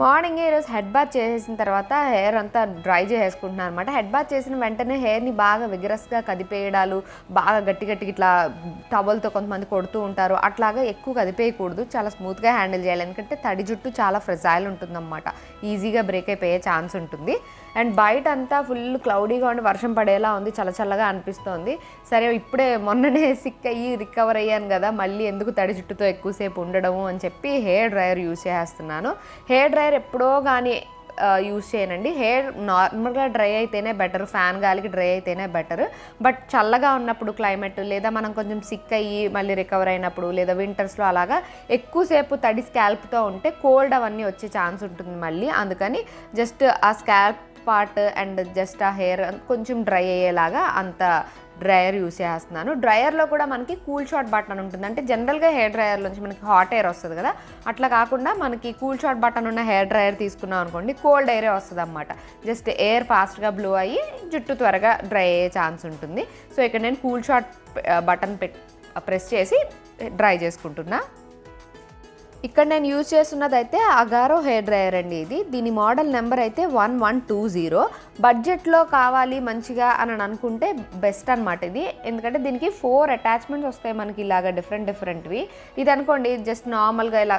Morning ఈరోజు head bath చేసేసిన తర్వాత హెయిర్ అంతా డ్రై చేసేసుకుంటున్నాను అనమాట హెడ్ బాత్ చేసిన వెంటనే హెయిర్ని బాగా విగరస్గా కదిపేయడాలు బాగా గట్టి గట్టి ఇట్లా టవల్తో కొంతమంది కొడుతూ ఉంటారు. అట్లాగా ఎక్కువ కదిపేయకూడదు చాలా స్మూత్గా హ్యాండిల్ చేయాలి. ఎందుకంటే తడి జుట్టు చాలా ఫ్రెజైల్ ఉంటుందన్నమాట. ఈజీగా బ్రేక్ అయిపోయే ఛాన్స్ ఉంటుంది. అండ్ బయట అంతా ఫుల్ క్లౌడీగా ఉండి వర్షం పడేలా ఉంది చల్ల చల్లగా అనిపిస్తోంది. సరే ఇప్పుడే మొన్ననే సిక్ అయ్యి రికవర్ అయ్యాను కదా మళ్ళీ ఎందుకు తడి జుట్టుతో ఎక్కువసేపు ఉండడము అని చెప్పి హెయిర్ డ్రైయర్ యూస్ చేస్తున్నాను. హెయిర్ డ్రైయర్ ఎప్పుడో కానీ యూస్ చేయనండి. హెయిర్ నార్మల్గా డ్రై అయితేనే బెటర్ ఫ్యాన్ గాలికి డ్రై అయితేనే బెటర్ బట్ చల్లగా ఉన్నప్పుడు క్లైమేట్ లేదా మనం కొంచెం సిక్ అయ్యి మళ్ళీ రికవర్ అయినప్పుడు లేదా వింటర్స్లో అలాగా ఎక్కువసేపు తడి స్కాల్ప్తో ఉంటే కోల్డ్ అవన్నీ వచ్చే ఛాన్స్ ఉంటుంది మళ్ళీ. అందుకని జస్ట్ ఆ స్కాల్ప్ పార్ట్ అండ్ జస్ట్ ఆ హెయిర్ కొంచెం డ్రై అయ్యేలాగా అంత డ్రయర్ యూస్ చేస్తున్నాను. డ్రయర్లో కూడా మనకి కూల్ షాట్ బటన్ ఉంటుంది. అంటే జనరల్గా హెయిర్ డ్రయర్ నుంచి మనకి హాట్ ఎయిర్ వస్తుంది కదా. అట్లా కాకుండా మనకి కూల్ షాట్ బటన్ ఉన్న హెయిర్ డ్రయర్ తీసుకున్నాం అనుకోండి కోల్డ్ ఎయిరే వస్తుంది అనమాట జస్ట్ ఎయిర్ ఫాస్ట్గా బ్లూ అయ్యి జుట్టు త్వరగా డ్రై అయ్యే ఛాన్స్ ఉంటుంది. సో ఇక్కడ నేను కూల్ షాట్ బటన్ పెట్ ప్రెస్ చేసి డ్రై చేసుకుంటున్నా. ఇక్కడ నేను యూజ్ చేస్తున్నది అయితే అగారో హెయిర్ డ్రయర్ అండి ఇది. దీని మోడల్ నెంబర్ అయితే వన్ వన్ టూ జీరో బడ్జెట్లో కావాలి మంచిగా అని అనుకుంటే బెస్ట్ అనమాట ఇది. ఎందుకంటే దీనికి ఫోర్ అటాచ్మెంట్స్ వస్తాయి మనకి ఇలాగా డిఫరెంట్ డిఫరెంట్వి ఇది అనుకోండి జస్ట్ నార్మల్గా ఇలా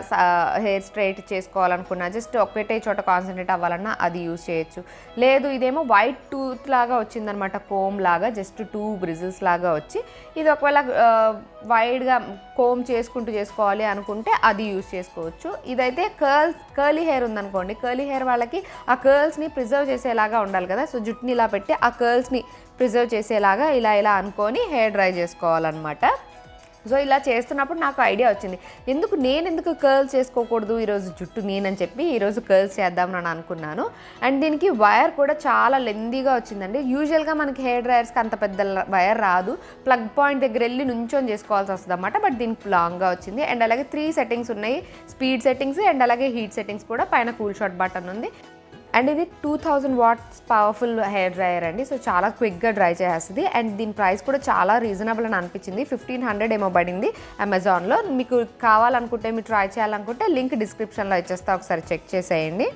హెయిర్ స్ట్రైట్ చేసుకోవాలనుకున్నా జస్ట్ ఒకటే చోట కాన్సన్ట్రేట్ అవ్వాలన్నా అది యూజ్ చేయొచ్చు. లేదు ఇదేమో వైట్ టూత్ లాగా వచ్చిందనమాట కోమ్ లాగా జస్ట్ టూ బ్రిజిల్స్ లాగా వచ్చి. ఇది ఒకవేళ వైడ్గా కోమ్ చేసుకుంటూ చేసుకోవాలి అనుకుంటే అది యూజ్ చేసుకోవచ్చు. ఇదైతే కర్ల్స్ కర్లీ హెయిర్ ఉందనుకోండి. కర్లీ హెయిర్ వాళ్ళకి ఆ కర్ల్స్ని ప్రిజర్వ్ చేసేలాగా ఉండాలి కదా. సో జుట్టుని ఇలా పెట్టి ఆ కర్ల్స్ని ప్రిజర్వ్ చేసేలాగా ఇలా ఇలా అనుకొని హెయిర్ డ్రై చేసుకోవాలన్నమాట. సో ఇలా చేస్తున్నప్పుడు నాకు ఐడియా వచ్చింది. ఎందుకు నేను ఎందుకు కర్ల్స్ చేసుకోకూడదు ఈరోజు జుట్టు నేనని చెప్పి ఈరోజు కర్ల్స్ చేద్దామని అనుకున్నాను. అండ్ దీనికి వైర్ కూడా చాలా లెందీగా వచ్చిందండి. యూజువల్గా మనకి హెయిర్ డ్రైయర్స్కి అంత పెద్ద వైర్ రాదు. ప్లగ్ పాయింట్ దగ్గర వెళ్ళి నుంచొని చేసుకోవాల్సి వస్తుంది అనమాట బట్ దీనికి లాంగ్గా వచ్చింది. అండ్ అలాగే త్రీ సెట్టింగ్స్ ఉన్నాయి. స్పీడ్ సెట్టింగ్స్ అండ్ అలాగే హీట్ సెట్టింగ్స్ కూడా పైన కూల్ షాట్ బటన్ ఉంది. అండ్ ఇది two thousand watts powerful hair dryer అండి. సో చాలా క్విక్గా డ్రై చేస్తుంది అండ్ దీని ప్రైస్ కూడా చాలా రీజనబుల్ అని అనిపించింది. ఫిఫ్టీన్ హండ్రెడ్ ఏమో పడింది అమెజాన్లో. మీకు కావాలనుకుంటే మీరు ట్రై చేయాలనుకుంటే లింక్ డిస్క్రిప్షన్లో ఇచ్చేస్తా. ఒకసారి చెక్ చేసేయండి.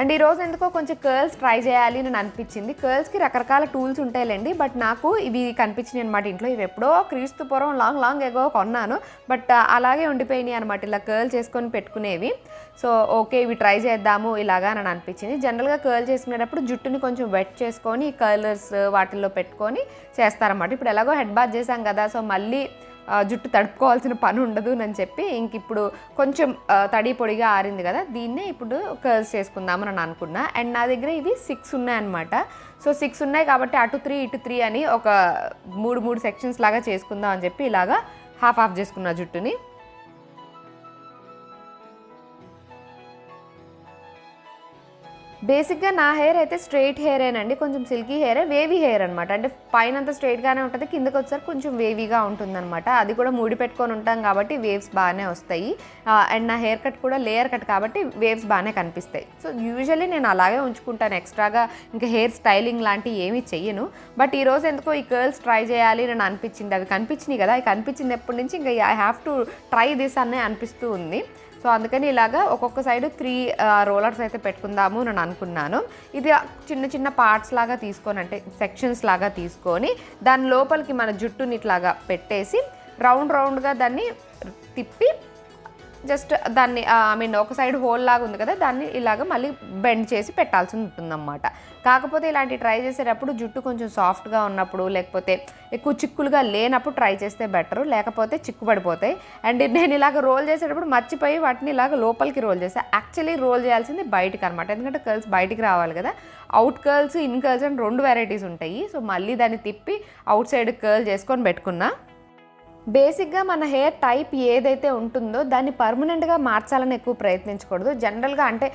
అండ్ ఈరోజు ఎందుకో కొంచెం కర్ల్స్ ట్రై చేయాలి అని అనిపించింది. కర్ల్స్కి రకరకాల టూల్స్ ఉంటాయిలేండి బట్ నాకు ఇవి కనిపించినాయి అనమాట ఇంట్లో. ఇవి ఎప్పుడో క్రీస్తు పూర్వం లాంగ్ లాంగ్ ఎగో కొన్నాను బట్ uh, అలాగే ఉండిపోయినాయి అనమాట ఇలా కర్ల్ చేసుకొని పెట్టుకునేవి. సో ఓకే ఇవి ట్రై చేద్దాము ఇలాగా అని అనిపించింది. జనరల్గా కర్ల్ చేసుకునేటప్పుడు జుట్టుని కొంచెం వెట్ చేసుకొని కర్లర్స్ వాటిల్లో పెట్టుకొని చేస్తారన్నమాట. ఇప్పుడు ఎలాగో హెడ్ బాత్ చేసాం కదా సో మళ్ళీ జుట్టు తడుపుకోవాల్సిన పని ఉండదు అని చెప్పి ఇంక ఇప్పుడు కొంచెం తడి పొడిగా ఆరింది కదా దీన్నే ఇప్పుడు కర్ల్స్ చేసుకుందామని అని అనుకున్నా. అండ్ నా దగ్గర ఇవి సిక్స్ ఉన్నాయన్నమాట. సో సిక్స్ ఉన్నాయి కాబట్టి అటు త్రీ ఇటు త్రీ అని ఒక మూడు మూడు సెక్షన్స్ లాగా చేసుకుందాం అని చెప్పి ఇలాగా హాఫ్ ఆఫ్ చేసుకున్నా జుట్టుని. బేసిక్గా నా హెయిర్ అయితే స్ట్రైట్ హెయిరేనండి కొంచెం సిల్కీ హెయిరే వేవీ హెయిర్ అనమాట అంటే పైన అంతా స్ట్రైట్గానే ఉంటుంది కిందకి వచ్చారు కొంచెం వేవీగా ఉంటుందన్నమాట. అది కూడా ముడి పెట్టుకొని ఉంటాం కాబట్టి వేవ్స్ బాగానే వస్తాయి. అండ్ నా హెయిర్ కట్ కూడా లేయర్ కట్ కాబట్టి వేవ్స్ బాగానే కనిపిస్తాయి. సో యూజువల్లీ నేను అలాగే ఉంచుకుంటాను ఎక్స్ట్రాగా ఇంకా హెయిర్ స్టైలింగ్ లాంటివి ఏమీ చెయ్యను. బట్ ఈ రోజు ఎందుకో ఈ కర్ల్స్ ట్రై చేయాలి అని అనిపించింది అవి కనిపించినాయి కదా అవి కనిపించింది ఎప్పటి నుంచి ఇంకా I have to try this అనే అనిపిస్తూ ఉంది. సో అందుకని ఇలాగా ఒక్కొక్క సైడ్ త్రీ రోలర్స్ అయితే పెట్టుకుందాము నేను అనుకున్నాను. ఇది చిన్న చిన్న పార్ట్స్ లాగా తీసుకొని అంటే సెక్షన్స్ లాగా తీసుకొని దాని లోపలికి మన జుట్టుని ఇట్లాగా పెట్టేసి రౌండ్ రౌండ్గా దాన్ని తిప్పి జస్ట్ దాన్ని ఐ మీన్ ఒక సైడ్ హోల్ లాగా ఉంది కదా దాన్ని ఇలాగ మళ్ళీ బెండ్ చేసి పెట్టాల్సి ఉంటుందన్నమాట. కాకపోతే ఇలాంటి ట్రై చేసేటప్పుడు జుట్టు కొంచెం సాఫ్ట్గా ఉన్నప్పుడు లేకపోతే ఎక్కువ చిక్కులుగా లేనప్పుడు ట్రై చేస్తే బెటర్ లేకపోతే చిక్కుబడిపోతాయి. అండ్ నేను ఇలాగ రోల్ చేసేటప్పుడు మర్చిపోయి వాటిని ఇలాగ లోపలికి రోల్ చేస్తాను యాక్చువల్లీ రోల్ చేయాల్సింది బయటకు అనమాట ఎందుకంటే కర్ల్స్ బయటికి రావాలి కదా. అవుట్ కర్ల్స్ ఇన్ కర్ల్స్ అని రెండు వెరైటీస్ ఉంటాయి. సో మళ్ళీ దాన్ని తిప్పి అవుట్ సైడ్ కర్ల్ చేసుకొని పెట్టుకున్నా. బేసిక్గా మన హెయిర్ టైప్ ఏదైతే ఉంటుందో దాన్ని పర్మనెంట్గా మార్చాలని ఎక్కువ ప్రయత్నించకూడదు. జనరల్గా అంటే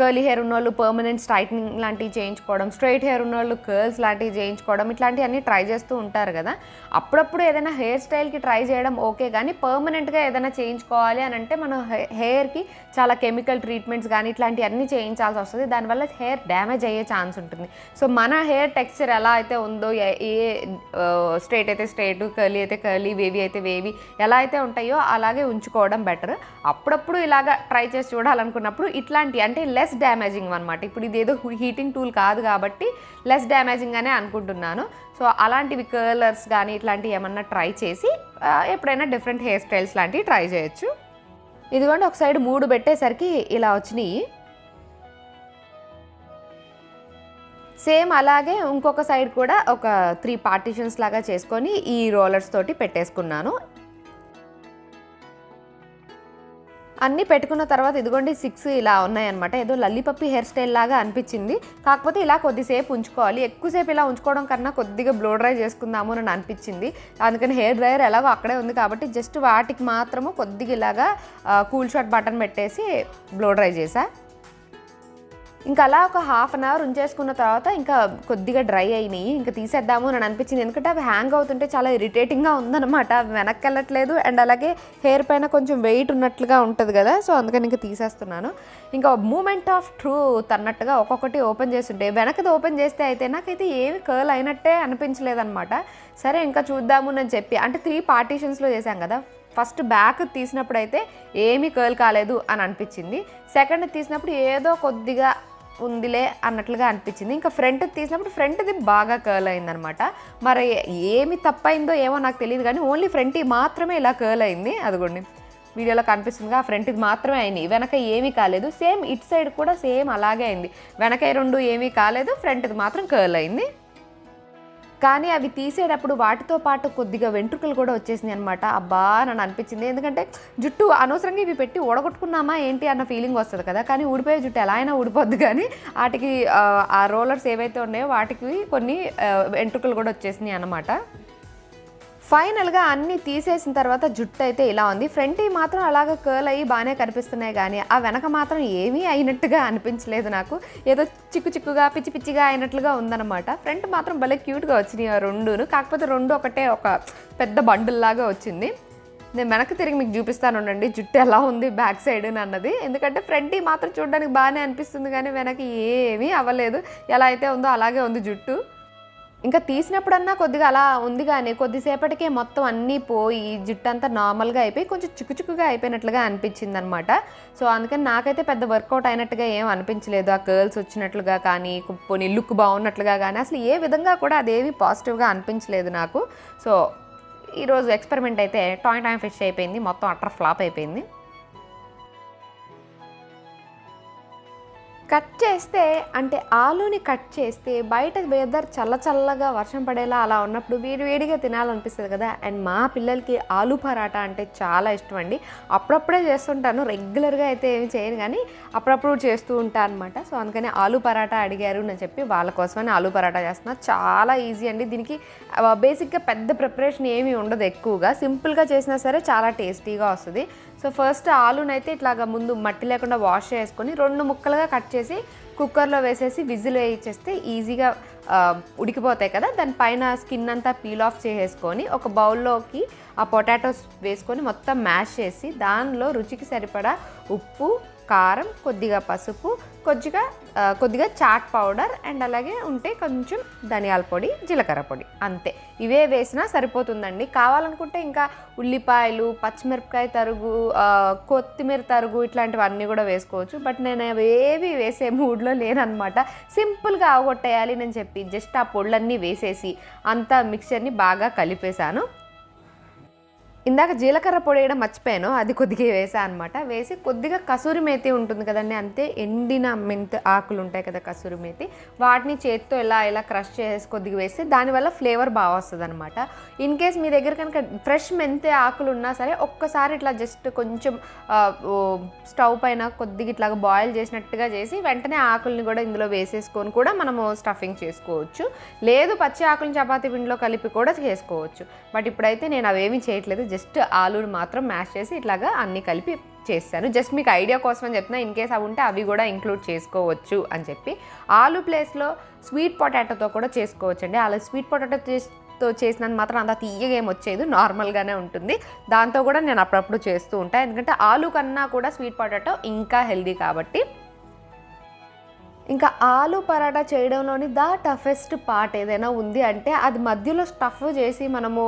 కర్లీ హెయిర్ ఉన్నోళ్ళు పర్మనెంట్ స్ట్రైట్నింగ్ లాంటివి చేయించుకోవడం స్ట్రైట్ హెయిర్ ఉన్నోళ్ళు కర్ల్స్ లాంటివి చేయించుకోవడం ఇట్లాంటివన్నీ ట్రై చేస్తూ ఉంటారు కదా. అప్పుడప్పుడు ఏదైనా హెయిర్ స్టైల్కి ట్రై చేయడం ఓకే కానీ పర్మనెంట్గా ఏదైనా చేయించుకోవాలి అని అంటే మన హెయిర్కి చాలా కెమికల్ ట్రీట్మెంట్స్ కానీ ఇట్లాంటివన్నీ చేయించాల్సి వస్తుంది. దానివల్ల హెయిర్ డ్యామేజ్ అయ్యే ఛాన్స్ ఉంటుంది. సో మన హెయిర్ టెక్స్చర్ ఎలా అయితే ఉందో ఏ- ఏ స్ట్రైట్ అయితే స్ట్రైట్ కర్లీ అయితే కర్లీ వేవి అయితే వేవి ఎలా అయితే ఉంటాయో అలాగే ఉంచుకోవడం బెటర్ అప్పుడప్పుడు ఇలాగా ట్రై చేసి చూడాలనుకున్నప్పుడు ఇట్లాంటి అంటే లెస్ డ్యామేజింగ్ అనమాట ఇప్పుడు ఇదేదో హీటింగ్ టూల్ కాదు కాబట్టి లెస్ డ్యామేజింగ్ అనే అనుకుంటున్నాను. సో అలాంటివి కలర్స్ కానీ ఇట్లాంటివి ఏమన్నా ట్రై చేసి ఎప్పుడైనా డిఫరెంట్ హెయిర్ స్టైల్స్ లాంటివి ట్రై చేయొచ్చు. ఇదిగోండి ఒక సైడ్ మూడు పెట్టేసరికి ఇలా వచ్చినాయి. సేమ్ అలాగే ఇంకొక సైడ్ కూడా ఒక త్రీ పార్టీషన్స్ లాగా చేసుకొని ఈ రోలర్స్ తోటి పెట్టేసుకున్నాను. అన్నీ పెట్టుకున్న తర్వాత ఇదిగోండి సిక్స్ ఇలా ఉన్నాయన్నమాట. ఏదో లల్లిపప్పి హెయిర్ స్టైల్ లాగా అనిపించింది. కాకపోతే ఇలా కొద్దిసేపు ఉంచుకోవాలి. ఎక్కువసేపు ఇలా ఉంచుకోవడం కన్నా కొద్దిగా బ్లో డ్రై చేసుకుందాము అని అనిపించింది. అందుకని హెయిర్ డ్రైయర్ ఎలాగో అక్కడే ఉంది కాబట్టి జస్ట్ వాటికి మాత్రము కొద్దిగా ఇలాగా కూల్ షాట్ బటన్ పెట్టేసి బ్లో డ్రై చేశాను ఇంకా అలా ఒక హాఫ్ అన్ అవర్ ఉంచేసుకున్న తర్వాత ఇంకా కొద్దిగా డ్రై అయినాయి. ఇంకా తీసేద్దాము అని అనిపించింది. ఎందుకంటే అవి హ్యాంగ్ అవుతుంటే చాలా ఇరిటేటింగ్గా ఉందన్నమాట. అవి వెనక్కి వెళ్ళట్లేదు అండ్ అలాగే హెయిర్ పైన కొంచెం వెయిట్ ఉన్నట్లుగా ఉంటుంది కదా. సో అందుకని ఇంకా తీసేస్తున్నాను. ఇంకా మూమెంట్ ఆఫ్ ట్రూత్ అన్నట్టుగా ఒక్కొక్కటి ఓపెన్ చేస్తుంటే వెనకది ఓపెన్ చేస్తే అయితే నాకైతే ఏమి కర్ల్ అయినట్టే అనిపించలేదన్నమాట. సరే ఇంకా చూద్దాము అని చెప్పి అంటే త్రీ పార్టీషన్స్లో చేశాం కదా. ఫస్ట్ బ్యాక్ తీసినప్పుడు అయితే ఏమీ కర్ల్ కాలేదు అని అనిపించింది. సెకండ్ తీసినప్పుడు ఏదో కొద్దిగా ఉందిలే అన్నట్లుగా అనిపించింది. ఇంకా ఫ్రంట్ తీసినప్పుడు ఫ్రంట్ది బాగా కర్ల్ అయిందనమాట. మరి ఏమి తప్పైందో ఏమో నాకు తెలియదు కానీ ఓన్లీ ఫ్రంట్ మాత్రమే ఇలా కర్ల్ అయింది. అదిగోండి వీడియోలో కనిపిస్తుందిగా ఆ ఫ్రంట్ది మాత్రమే అయింది. వెనక ఏమీ కాలేదు. సేమ్ ఇట్ సైడ్ కూడా సేమ్ అలాగే అయింది. వెనక రెండు ఏమీ కాలేదు ఫ్రంట్ది మాత్రం కర్ల్ అయింది. కానీ అవి తీసేటప్పుడు వాటితో పాటు కొద్దిగా వెంట్రుకలు కూడా వచ్చేసినాయి అనమాట అబ్బా నన్ను అనిపించింది. ఎందుకంటే జుట్టు అనవసరంగా ఇవి పెట్టి ఊడగొట్టుకున్నామా ఏంటి అన్న ఫీలింగ్ వస్తుంది కదా. కానీ ఊడిపోయే జుట్టు ఎలా అయినా ఊడిపోద్ది. కానీ వాటికి ఆ, రోలర్స్ ఏవైతే ఉన్నాయో వాటికి కొన్ని వెంట్రుకలు కూడా వచ్చేసినాయి అనమాట ఫైనల్గా అన్నీ తీసేసిన తర్వాత జుట్టు అయితే ఇలా ఉంది. ఫ్రంట్ మాత్రం అలాగ కర్ల్ అయ్యి బాగానే కనిపిస్తున్నాయి కానీ ఆ వెనక మాత్రం ఏమీ అయినట్టుగా అనిపించలేదు నాకు. ఏదో చిక్కు చిక్కుగా పిచ్చి పిచ్చిగా అయినట్లుగా ఉందన్నమాట. ఫ్రంట్ మాత్రం భలే క్యూట్గా వచ్చినాయి ఆ రెండును. కాకపోతే రెండు ఒకటే ఒక పెద్ద బండుల్లాగా వచ్చింది. నేను వెనక్కి తిరిగి మీకు చూపిస్తాను ఉండండి జుట్టు ఎలా ఉంది బ్యాక్ సైడ్ అన్నది. ఎందుకంటే ఫ్రంట్ మాత్రం చూడడానికి బాగానే అనిపిస్తుంది కానీ వెనక ఏమీ అవ్వలేదు. ఎలా అయితే ఉందో అలాగే ఉంది జుట్టు. ఇంకా తీసినప్పుడన్నా కొద్దిగా అలా ఉంది కానీ కొద్దిసేపటికే మొత్తం అన్నీ పోయి జుట్టు అంతా నార్మల్గా అయిపోయి కొంచెం చిక్కు అయిపోయినట్లుగా అనిపించింది అనమాట సో అందుకని నాకైతే పెద్ద వర్కౌట్ అయినట్టుగా ఏం అనిపించలేదు. ఆ కర్ల్స్ వచ్చినట్లుగా కానీ పోనీ లుక్ బాగున్నట్లుగా కానీ అసలు ఏ విధంగా కూడా అదేమీ పాజిటివ్గా అనిపించలేదు నాకు. సో ఈరోజు ఎక్స్పెరిమెంట్ అయితే టాయ్ టాయ్ ఫిష్ అయిపోయింది. మొత్తం అట్ర ఫ్లాప్ అయిపోయింది. కట్ చేస్తే అంటే ఆలూని కట్ చేస్తే బయట వెదర్ చల్ల చల్లగా వర్షం పడేలా అలా ఉన్నప్పుడు వేడి వేడిగా తినాలనిపిస్తుంది కదా. అండ్ మా పిల్లలకి ఆలు పరాటా అంటే చాలా ఇష్టం అండి. అప్పుడప్పుడే చేస్తుంటాను. రెగ్యులర్గా అయితే ఏమి చేయను కానీ అప్పుడప్పుడు చేస్తూ ఉంటాను అనమాట సో అందుకని ఆలు పరాటా అడిగారు అని చెప్పి వాళ్ళ కోసమని ఆలు పరాటా చేస్తున్నా. చాలా ఈజీ అండి. దీనికి బేసిక్గా పెద్ద ప్రిపరేషన్ ఏమీ ఉండదు ఎక్కువగా. సింపుల్గా చేసినా సరే చాలా టేస్టీగా వస్తుంది. సో ఫస్ట్ ఆలునైతే ఇట్లాగా ముందు మట్టి లేకుండా వాష్ చేసుకొని రెండు ముక్కలుగా కట్ చేసి కుక్కర్లో వేసేసి విజిల్ వేయించేస్తే ఈజీగా ఉడికిపోతాయి కదా. దానిపైన స్కిన్ అంతా పీల్ ఆఫ్ చేసేసుకొని ఒక బౌల్లోకి ఆ పొటాటోస్ వేసుకొని మొత్తం మ్యాష్ చేసి దానిలో రుచికి సరిపడా ఉప్పు కారం కొద్దిగా పసుపు కొద్దిగా కొద్దిగా చాట్ పౌడర్ అండ్ అలాగే ఉంటే కొంచెం ధనియాల పొడి జీలకర్ర పొడి. అంతే. ఇవే వేసినా సరిపోతుందండి. కావాలనుకుంటే ఇంకా ఉల్లిపాయలు పచ్చిమిరపకాయ తరుగు కొత్తిమీర తరుగు ఇట్లాంటివన్నీ కూడా వేసుకోవచ్చు. బట్ నేను అవేవి వేసే మూడ్లో లేనమాట సింపుల్గా అవగొట్టేయాలి నేను చెప్పి. జస్ట్ ఆ పొళ్ళన్నీ వేసేసి అంతా మిక్చర్ని బాగా కలిపేశాను. ఇందాక జీలకర్ర పొడి వేయడం మర్చిపోయాను. అది కొద్దిగా వేసా అనమాట వేసి కొద్దిగా కసూరి మేతి ఉంటుంది కదండి అంతే ఎండిన మెంత్ ఆకులు ఉంటాయి కదా కసూరి మేతి. వాటిని చేత్తో ఇలా ఇలా క్రష్ చేసి కొద్దిగా వేస్తే దానివల్ల ఫ్లేవర్ బాగా వస్తుంది అనమాట ఇన్ కేస్ మీ దగ్గర కనుక ఫ్రెష్ మెంతే ఆకులు ఉన్నా సరే ఒక్కసారి ఇట్లా జస్ట్ కొంచెం ఓ, స్టవ్ పైన కొద్దిగా ఇట్లా బాయిల్ చేసినట్టుగా చేసి వెంటనే ఆకుల్ని కూడా ఇందులో వేసేసుకొని కూడా మనము స్టఫింగ్ చేసుకోవచ్చు. లేదు పచ్చి ఆకులను చపాతీ పిండిలో కలిపి కూడా చేసుకోవచ్చు. బట్ ఇప్పుడైతే నేను అవేమీ చేయట్లేదు జస్ట్ ఆలూని మాత్రం మ్యాష్ చేసి ఇట్లాగా అన్నీ కలిపి చేస్తాను. జస్ట్ మీకు ఐడియా కోసం అని చెప్తున్నా ఇన్ కేస్ అవి ఉంటే అవి కూడా ఇంక్లూడ్ చేసుకోవచ్చు అని చెప్పి. ఆలు ప్లేస్లో స్వీట్ పొటాటోతో కూడా చేసుకోవచ్చు అండి అలా స్వీట్ పొటాటో తో చేసినంత మాత్రం అంత తీయగా ఏం వచ్చేది నార్మల్గానే ఉంటుంది. దాంతో కూడా నేను అప్పుడప్పుడు చేస్తూ ఉంటాను ఎందుకంటే ఆలు కన్నా కూడా స్వీట్ పొటాటో ఇంకా హెల్దీ కాబట్టి. ఇంకా ఆలు పరాటా చేయడంలోని ద టఫెస్ట్ పార్ట్ ఏదైనా ఉంది అంటే అది మధ్యలో స్టఫ్ చేసి మనము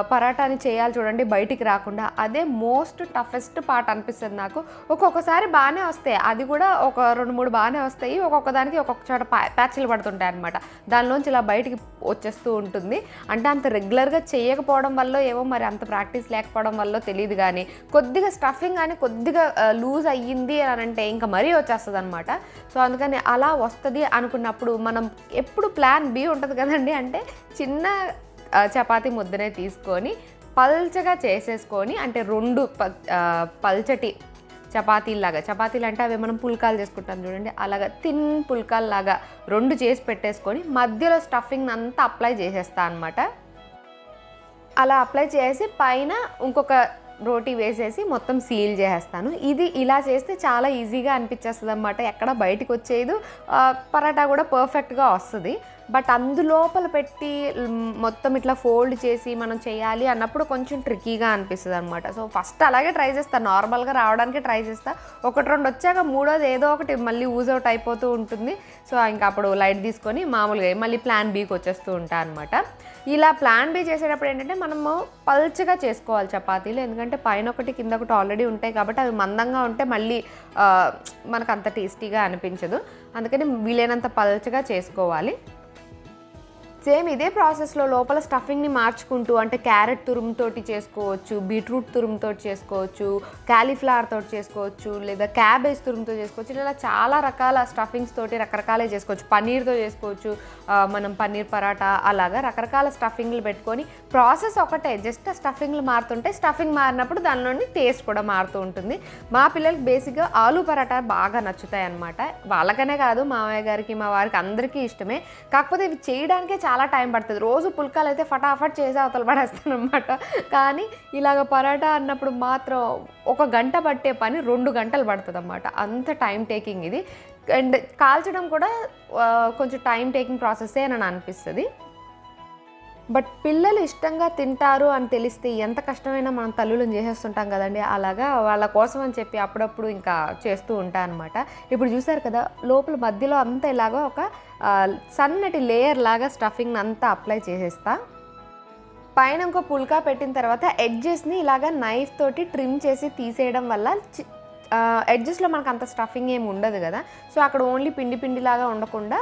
పరాటాని చేయాలి చూడండి బయటికి రాకుండా. అదే మోస్ట్ టఫెస్ట్ పార్ట్ అనిపిస్తుంది నాకు. ఒక్కొక్కసారి బాగానే వస్తాయి. అది కూడా ఒక రెండు మూడు బాగానే వస్తాయి. ఒక్కొక్క దానికి ఒక్కొక్క చోట పా- ప్యాచ్లు పడుతుంటాయి అనమాట దానిలోంచి ఇలా బయటికి వచ్చేస్తూ ఉంటుంది. అంటే అంత రెగ్యులర్గా చేయకపోవడం వల్ల ఏమో మరి అంత ప్రాక్టీస్ లేకపోవడం వల్ల తెలియదు కానీ కొద్దిగా స్టఫింగ్ కానీ కొద్దిగా లూజ్ అయ్యింది అని అంటే ఇంకా మరీ వచ్చేస్తుంది అనమాట సో అందుకని అలా వస్తుంది అనుకున్నప్పుడు మనం ఎప్పుడు ప్లాన్ బి ఉంటుంది కదండి. అంటే చిన్న చపాతి ముద్దనే తీసుకొని పల్చగా చేసేసుకొని అంటే రెండు పల్చటి చపాతీలాగా చపాతీలు అంటే అవి మనం పుల్కాలు చేసుకుంటాం చూడండి అలాగా తిన్ పుల్కాల్లాగా రెండు చేసి పెట్టేసుకొని మధ్యలో స్టఫింగ్ అంతా అప్లై చేసేస్తా అనమాట అలా అప్లై చేసి పైన ఇంకొక రోటీ వేసేసి మొత్తం సీల్ చేసేస్తాను. ఇది ఇలా చేస్తే చాలా ఈజీగా అనిపించేస్తుంది అనమాట ఎక్కడ బయటికి వచ్చేది పరాటా కూడా పర్ఫెక్ట్గా వస్తుంది. బట్ అందులోపల పెట్టి మొత్తం ఇట్లా ఫోల్డ్ చేసి మనం చేయాలి అన్నప్పుడు కొంచెం ట్రిక్కీగా అనిపిస్తుంది అనమాట సో ఫస్ట్ అలాగే ట్రై చేస్తాను నార్మల్గా రావడానికి ట్రై చేస్తా. ఒకటి రెండు వచ్చాక మూడోది ఏదో ఒకటి మళ్ళీ యూజ్ అవుట్ అయిపోతూ ఉంటుంది. సో ఇంకా అప్పుడు లైట్ తీసుకొని మామూలుగా మళ్ళీ ప్లాన్ బీకి వచ్చేస్తూ ఉంటా అనమాట ఇలా ప్లాన్ బి చేసేటప్పుడు ఏంటంటే మనము పల్చగా చేసుకోవాలి చపాతీలు. ఎందుకంటే పైన ఒకటి కింద ఒకటి ఆల్రెడీ ఉంటాయి కాబట్టి అవి మందంగా ఉంటే మళ్ళీ మనకు అంత టేస్టీగా అనిపించదు. అందుకని వీలైనంత పల్చగా చేసుకోవాలి. సేమ్ ఇదే ప్రాసెస్లో లోపల స్టఫింగ్ని మార్చుకుంటూ అంటే క్యారెట్ తురుముతోటి చేసుకోవచ్చు బీట్రూట్ తురుముతో చేసుకోవచ్చు క్యాలీఫ్లవర్ తోటి చేసుకోవచ్చు లేదా క్యాబేజ్ తురుముతో చేసుకోవచ్చు ఇలా చాలా రకాల స్టఫింగ్స్ తోటి రకరకాలే చేసుకోవచ్చు. పన్నీర్తో చేసుకోవచ్చు మనం పన్నీర్ పరాటా అలాగా రకరకాల స్టఫింగ్లు పెట్టుకొని ప్రాసెస్ ఒకటే జస్ట్ స్టఫింగ్లు మారుతుంటే స్టఫింగ్ మారినప్పుడు దానిలోని టేస్ట్ కూడా మారుతూ ఉంటుంది. మా పిల్లలకి బేసిక్గా ఆలూ పరాటా బాగా నచ్చుతాయి అన్నమాట వాళ్ళకనే కాదు మామయ్య గారికి మా వారికి అందరికీ ఇష్టమే. కాకపోతే ఇవి చేయడానికే చాలా టైం పడుతుంది. రోజు పుల్కాలు అయితే ఫటాఫట్ చేసి అవతల పడేస్తాను అనమాట కానీ ఇలాగ పరాటా అన్నప్పుడు మాత్రం ఒక గంట పట్టే పని రెండు గంటలు పడుతుంది అన్నమాట అంత టైం టేకింగ్ ఇది. అండ్ కాల్చడం కూడా కొంచెం టైం టేకింగ్ ప్రాసెస్సే అని అనిపిస్తుంది. బట్ పిల్లలు ఇష్టంగా తింటారు అని తెలిస్తే ఎంత కష్టమైనా మనం తల్లులను చేసేస్తుంటాం కదండి. అలాగా వాళ్ళ కోసం అని చెప్పి అప్పుడప్పుడు ఇంకా చేస్తూ ఉంటా అనమాట ఇప్పుడు చూసారు కదా లోపల మధ్యలో అంతా ఇలాగా ఒక సన్నటి లేయర్ లాగా స్టఫింగ్ అంతా అప్లై చేసేస్తా. పైన ఇంకో పుల్కా పెట్టిన తర్వాత ఎడ్జెస్ని ఇలాగా నైఫ్ తోటి ట్రిమ్ చేసి తీసేయడం వల్ల చి- ఎడ్జెస్లో మనకు అంత స్టఫింగ్ ఏమి ఉండదు కదా. సో అక్కడ ఓన్లీ పిండి పిండిలాగా ఉండకుండా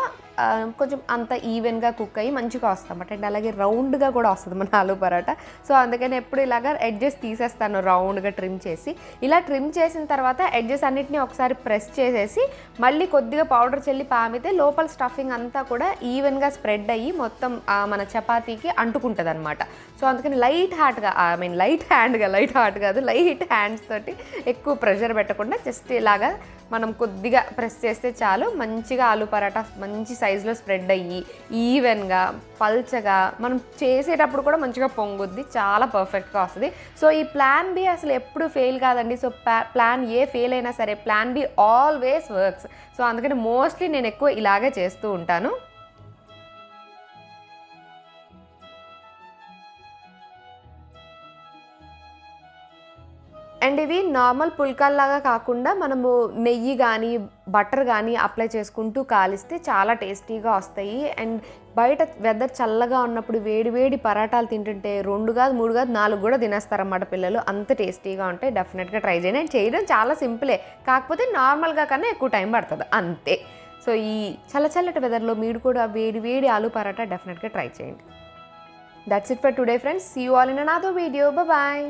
కొంచెం అంత ఈవెన్గా కుక్ అయ్యి మంచిగా వస్తాం. అండ్ అలాగే రౌండ్గా కూడా వస్తుంది మన ఆలు పరాటా. సో అందుకని ఎప్పుడు ఇలాగా ఎడ్జెస్ తీసేస్తాను రౌండ్గా ట్రిమ్ చేసి. ఇలా ట్రిమ్ చేసిన తర్వాత ఎడ్జెస్ అన్నిటిని ఒకసారి ప్రెస్ చేసేసి మళ్ళీ కొద్దిగా పౌడర్ చల్లి పామితే లోపల స్టఫింగ్ అంతా కూడా ఈవెన్గా స్ప్రెడ్ అయ్యి మొత్తం మన చపాతీకి అంటుకుంటుంది అనమాట సో అందుకని లైట్ హార్ట్గా ఐ మీన్ లైట్ హ్యాండ్గా లైట్ హార్ట్ కాదు లైట్ హ్యాండ్స్ తోటి ఎక్కువ ప్రెషర్ పెట్టకుండా జస్ట్ ఇలాగా మనం కొద్దిగా ప్రెస్ చేస్తే చాలు మంచిగా ఆలు పరాటా మంచి సైజులో స్ప్రెడ్ అయ్యి ఈవెన్గా పల్చగా మనం చేసేటప్పుడు కూడా మంచిగా పొంగుద్ది చాలా పర్ఫెక్ట్గా వస్తుంది. సో ఈ ప్లాన్ బి అసలు ఎప్పుడు ఫెయిల్ కాదండి. సో ప్లాన్ ఏ ఫెయిల్ అయినా సరే plan B always works so అందుకని మోస్ట్లీ నేను ఎక్కువ ఇలాగే చేస్తూ ఉంటాను. అండ్ ఇవి నార్మల్ పుల్కాల్లాగా కాకుండా మనము నెయ్యి కానీ బటర్ కానీ అప్లై చేసుకుంటూ కాలిస్తే చాలా టేస్టీగా వస్తాయి. అండ్ బయట వెదర్ చల్లగా ఉన్నప్పుడు వేడి వేడి పరాటాలు తింటుంటే రెండు కాదు మూడు కాదు నాలుగు కూడా తినేస్తారన్నమాట పిల్లలు. అంత టేస్టీగా ఉంటాయి. డెఫినెట్గా ట్రై చేయండి. అండ్ చేయడం చాలా సింపులే. కాకపోతే నార్మల్గా కన్నా ఎక్కువ టైం పడుతుంది. అంతే. సో ఈ చల్లచల్లటి వెదర్లో మీరు కూడా వేడి వేడి ఆలు పరాటా డెఫినెట్గా ట్రై చేయండి. That's it for today friends see you all in another video bye